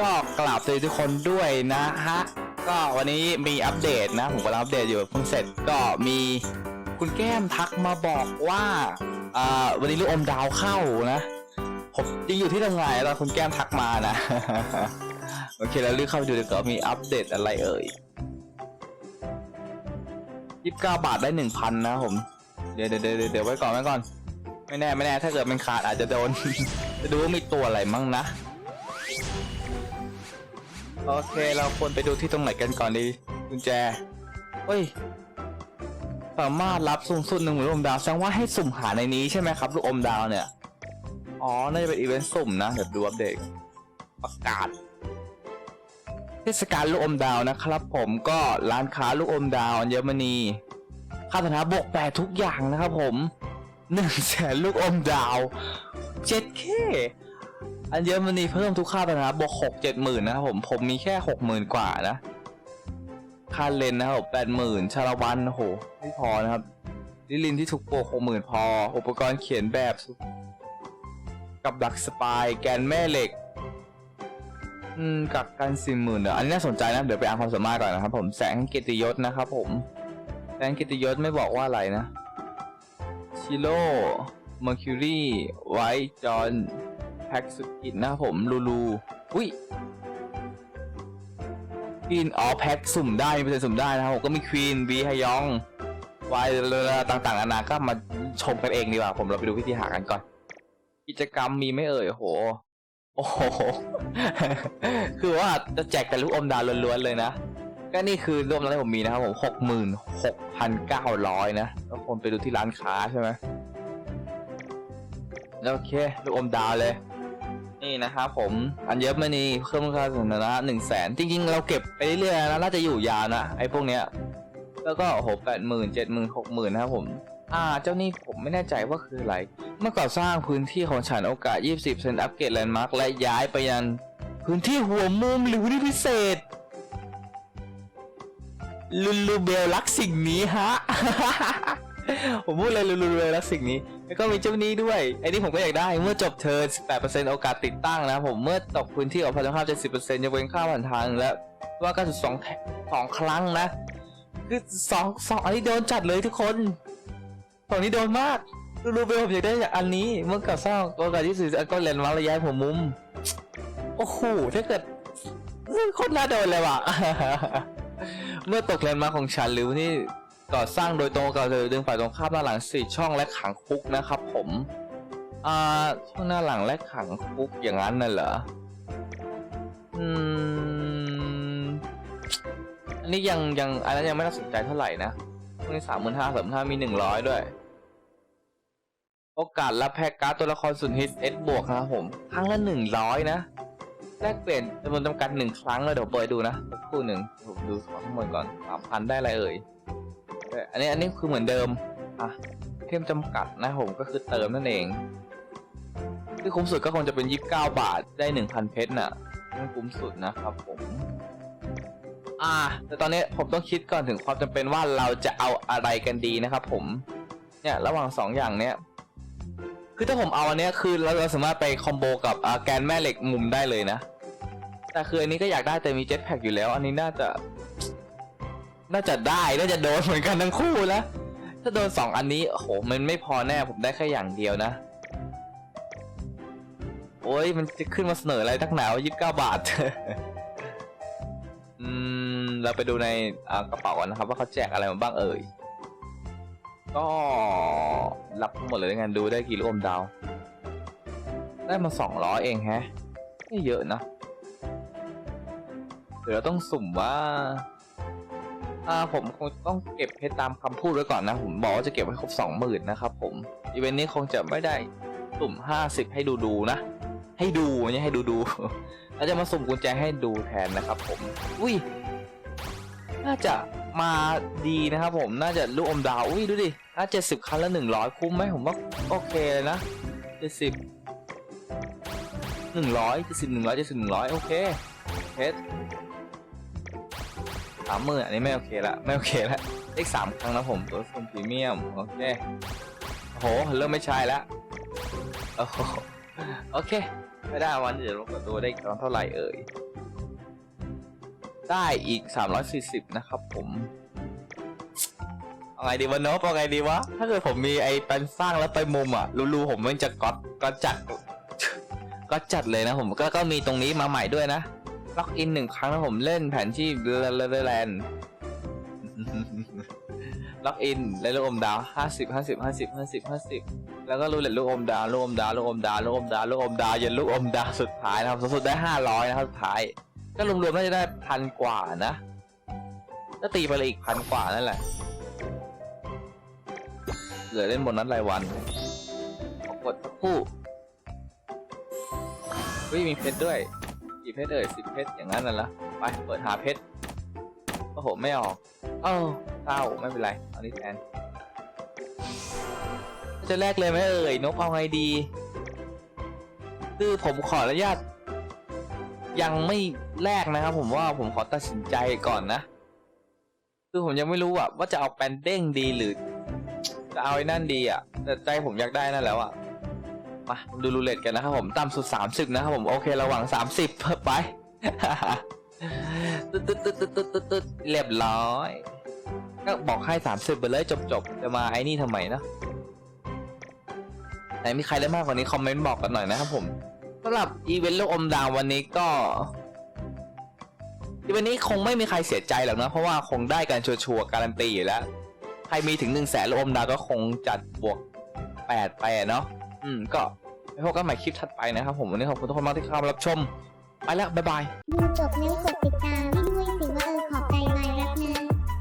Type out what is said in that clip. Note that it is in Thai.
ก็กราบสวัสดีทุกคนด้วยนะฮะ ก็วันนี้มีอัปเดตนะ ผมกำลังอัปเดตอยู่เพิ่งเสร็จก็มีคุณแก้มทักมาบอกว่าอ่าวันนี้ลูกอมดาวเข้านะผมจริงอยู่ที่ทำงานแล้วคุณแก้มทักมานะ โอเคแล้วรีบเข้าไปดูดีกว่ามีอัปเดตอะไรเอ่ยยี่สิบเก้าบาทได้หนึ่งพันนะผม เดี๋ยวเดี๋ยวเดี๋ยวเดี๋ยวไว้ก่อนไว้ก่อน ไม่แน่ไม่แน่ถ้าเกิดมันขาดอาจจะโดน จะดูว่ามีตัวอะไรมั่งนะ โอเค เราควรไปดูที่ตรงไหนกันก่อนดีกุญแจเฮ้ย สามารถรับสูงสุดหนึ่งหมื่นลูกอมดาวแสดงว่าให้สุ่มหาในนี้ใช่ไหมครับลูกอมดาวเนี่ย อ๋อ น่าจะเป็นอีเวนต์สุ่มนะเดี๋ยวดูอัปเดตประกาศ เทศกาลลูกอมดาวนะครับ ผมก็ร้านค้าลูกอมดาวอัญมณีค่าธนาบวกแปดทุกอย่างนะครับผมหนึ่งแสนลูกอมดาวเจ็ดเค อันเยอะมันนี่เพิ่มทุกค่าไปนะครับบวกหกเจ็ดหมื่นนะครับผม ผมมีแค่หกหมื่นกว่านะ ค่าเลนนะครับแปดหมื่นชาละวันโอ้โห ไม่พอนะครับ ลิลินที่ถูกโปกหกหมื่นพอ อุปกรณ์เขียนแบบ กับดักสปาย แกนแม่เหล็ก อืม กักกันสี่หมื่นเดี๋ยวอันนี้น่าสนใจนะ เดี๋ยวไปอ่านความสามารถก่อนนะครับผม แสงเกียรติยศนะครับผม แสงเกียรติยศไม่บอกว่าอะไรนะ ชิโร่เมอร์คิวรีไวท์จอห์น พ็กสุดกินนะครับผมลูลูอุ้ยควีนอ๋อแพ็กสุ่มได้มีเปอร์เซ็นต์สุ่มได้นะครับผมก็มีควีนบีฮยองวายต่างๆนานาก็มาชมกันเองดีกว่าผมเราไปดูวิธีหากันก่อน กิจกรรมมีไม่เอ่ยโอ้โห โอ้โห คือว่าจะแจกแต่ลูกอมดาวล้วนๆเลยนะก็นี่คือรวมแล้วที่ผมมีนะครับผมหกหมื่นหกพันเก้าร้อยนะแล้วคนไปดูที่ร้านค้าใช่ไหมโอเค ลูกอมดาวเลย นี่นะครับผมอันเยอะมานี่เพิ่มค่าสถานะหนึ่งแสนจริงๆ เราเก็บไปเรื่อยๆนะน่าจะอยู่ยาวนะไอ้พวกเนี้ยแล้วก็โอ้โหแปดหมื่นเจ็ดหมื่นหกหมื่นนะครับผม อ่า เจ้านี่ผมไม่แน่ใจว่าคืออะไร เมื่อก่อสร้างพื้นที่ของฉันโอกาส 20เซนอัปเกรดแลนด์มาร์คและย้ายไปยัง พื้นที่หัวมุมหรือพื้นที่พิเศษลูลูเบลรักสิ่งนี้ฮะ ผมพูดเลยลูลูเบลรักสิ่งนี้ แล้วก็มีเจ้านี้ด้วย ไอ้นี่ผมก็อยากได้เมื่อจบเทิร์น18%โอกาสติดตั้งนะผมเมื่อตกพื้นที่ออกพลังภาพ 70%ยกเว้นค่าผ่านทางและว่าก็สองสองครั้งนะ คือสองสองอันนี้โดนจัดเลยทุกคนสองนี้โดนมากลูลูเบลผมอยากได้จากอันนี้เมื่อก่อนสร้างโอกาสที่สื่อก็เลนมาระยะผมมุมโอ้โหถ้าเกิดโคตรน่าโดนเลยว่ะ เมื่อตกแลนด์มาของฉันหรือที่ ก่อสร้างโดยตรงกับเธอดึงฝ่ายตรงข้ามหน้าหลังสี่ช่องและขังคุกนะครับ ผมอ่าช่องหน้าหลังและขังคุกอย่างนั้นน่ะเหรออืมอันนี้ยังยังอันนั้นยังไม่น่าสนใจเท่าไหร่นะพวกนี้สามหมื่นห้าสามห้ามีหนึ่งร้อยด้วย โอกาสรับแพ็กการ์ดตัวละครสุดฮิตเอสบวกนะครับผม ครั้งละหนึ่งร้อยนะแลกเปลี่ยนจำนวนจำกัดหนึ่งครั้งเลยเดี๋ยวเปิดดูนะครู่หนึ่งผมดูของทั้งหมดก่อนสามพันได้อะไรเอ่ย อันนี้อันนี้คือเหมือนเดิม อะเพิ่มจำกัดนะผมก็คือเติมนั่นเอง ที่คุ้มสุดก็คงจะเป็นยี่สิบเก้าบาทได้หนึ่งพันเพชรน่ะนั่นคุ้มสุดนะครับผม อ่า แต่ตอนนี้ผมต้องคิดก่อนถึงความจำเป็นว่าเราจะเอาอะไรกันดีนะครับผม เนี่ยระหว่างสองอย่างเนี้ยคือถ้าผมเอาอันเนี้ยคือเราเราสามารถไปคอมโบกับแกนแม่เหล็กมุมได้เลยนะ แต่คืออันนี้ก็อยากได้แต่มีเจ็ตแพ็กอยู่แล้ว อันนี้น่าจะ น่าจะได้ น่าจะโดนเหมือนกันทั้งคู่นะ ถ้าโดนสองอันนี้ โอ้โห มันไม่พอแน่ ผมได้แค่อย่างเดียวนะ โอ้ย มันจะขึ้นมาเสนออะไรทักหนาวยี่สิบเก้าบาท อืม เราไปดูในกระเป๋ากันนะครับ ว่าเขาแจกอะไรมาบ้างเอ่ย ก็รับทั้งหมดเลยแล้วกันดูได้กี่ลูกอมดาว ได้มาสองร้อยเองแฮะ ไม่เยอะนะเดี๋ยวเราต้องสุ่มว่า อ่าผมคงต้องเก็บให้ตามคำพูดไว้ก่อนนะ ผมบอกว่าจะเก็บไว้ครบสองหมื่นนะครับผมอีเวนต์นี้คงจะไม่ได้สุ่มห้าสิบให้ดูดูๆนะ ให้ดูไม่ใช่ให้ดูดูๆแล้วจะมาสุ่มกุญแจให้ดูแทนนะครับผม อุ้ย น่าจะมาดีนะครับผม น่าจะลูกอมดาว อุ้ยดูดิถ้าเจ็ดสิบคันละหนึ่งร้อยคุ้มไหมผมว่าโอเคเลยนะเจ็ดสิบหนึ่งร้อยเจ็ดสิบหนึ่งร้อยเจ็ดสิบหนึ่งร้อยโอเคเพชร สามหมื่นอันนี้ไม่โอเคละไม่โอเคละเลขสามครั้งนะผมตัวส่วนพรีเมียมโอเคโอ้โหเริ่มไม่ใช่แล้วโอ้โหโอเค ไม่ได้วันเดี๋ยวลงกับตัวได้อีกตอนเท่าไหร่เอ่ยได้อีก 340 นะครับผมเอาไงดีวะเนอะเอาไงดีวะ ถ้าเกิดผมมีไอ้ปันสร้างแล้วไปมุมอะรูๆผมมันจะก๊อตก็จัดก็จัดเลยนะผมก็ก็มีตรงนี้มาใหม่ด้วยนะ ล็อกอินหนึ่งครั้งนะผมเล่นแผนที่เลแลนด์ล็อกอินและลูกอมดาวห้าสิบห้าสิบห้าสิบห้าสิบห้าสิบแล้วก็รูเล็ตลูกอมดาวลูกอมดาวลูกอมดาวลูกอมดาวลูกอมดาวยันลูกอมดาวสุดท้ายนะครับสุดได้ห้าร้อยนะครับสุดท้ายก็รวมๆน่าจะได้พันกว่านะก็ตีไปเลยอีกพันกว่านั่นแหละเหลือเล่นบนนั้นรายวันกดคู่เฮ้ยมีเพชรด้วย เพชรเอ่ยสิบเพชรอย่างนั้นน่ะละไปเปิดหาเพชรโอ้โหไม่ออก เอ้าเศร้าไม่เป็นไรเอานี้แทนจะแลกเลยไหมเอ่ยนกเอาไงดีคือผมขออนุญาตยังไม่แลกนะครับ ผมว่าผมขอตัดสินใจก่อนนะคือผมยังไม่รู้อะว่าจะเอาแปนเด้งดีหรือจะเอาไอ้นั่นดีอะแต่ใจผมอยากได้นั่นแล้วอะ มาดูรูเล็ตกันนะครับผมต่ำสุด 30 นะครับผม โอเค ระหว่าง 30เพิ่มไปตึ๊ดตึ๊ดตึ๊ดตึ๊ดตึ๊ดตึ๊ดตึ๊ดเรียบร้อย ก็บอกให้ 30 ไปเลยจบๆจะมาไอ้นี่ทำไมเนาะไหนมีใครได้มากกว่านี้คอมเมนต์บอกกันหน่อยนะครับผมสำหรับอีเวนต์โลกอมดาววันนี้ก็อีเวนต์นี้คงไม่มีใครเสียใจหรอกนะ เพราะว่าคงได้กันชัวร์การันตีอยู่แล้ว ใครมีถึง1นึ่งแสนโลกอมดาวก็คงจัดบวก8ไปะเนาะ อืมก็ไปพบกันใหม่คลิปถัดไปนะครับผมวันนี้ขอบคุณทุกคนมากที่เข้ามารับชม ไปแล้ว บ๊ายบาย ดูจบแล้วกดติดตาม